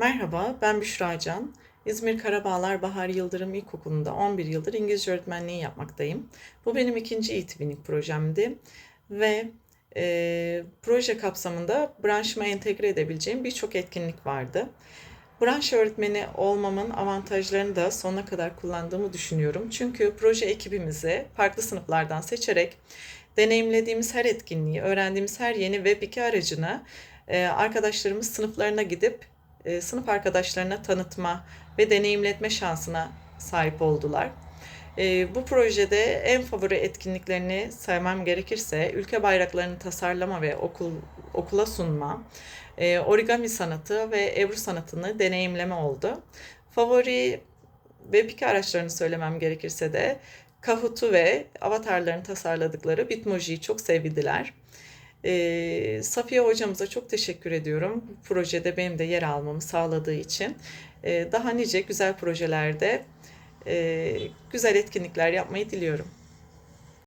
Merhaba, ben Büşra Can. İzmir Karabağlar Bahar Yıldırım İlkokulu'nda 11 yıldır İngilizce öğretmenliği yapmaktayım. Bu benim ikinci eğitimlik projemdi ve e, proje kapsamında branşıma entegre edebileceğim birçok etkinlik vardı. Branş öğretmeni olmamın avantajlarını da sonuna kadar kullandığımı düşünüyorum. Çünkü proje ekibimizi farklı sınıflardan seçerek deneyimlediğimiz her etkinliği, öğrendiğimiz her yeni web 2 aracını e, arkadaşlarımız sınıflarına gidip e, sınıf arkadaşlarına tanıtma ve deneyimletme şansına sahip oldular. E, bu projede en favori etkinliklerini saymam gerekirse ülke bayraklarını tasarlama ve okul okula sunma, e, origami sanatı ve Ebru sanatını deneyimleme oldu. Favori web 2 araçlarını söylemem gerekirse de Kahoot'u ve avatarlarını tasarladıkları Bitmoji'yi çok sevdiler. Ee, Safiye hocamıza çok teşekkür ediyorum. Bu projede benim de yer almamı sağladığı için. Ee, daha nice güzel projelerde e, güzel etkinlikler yapmayı diliyorum.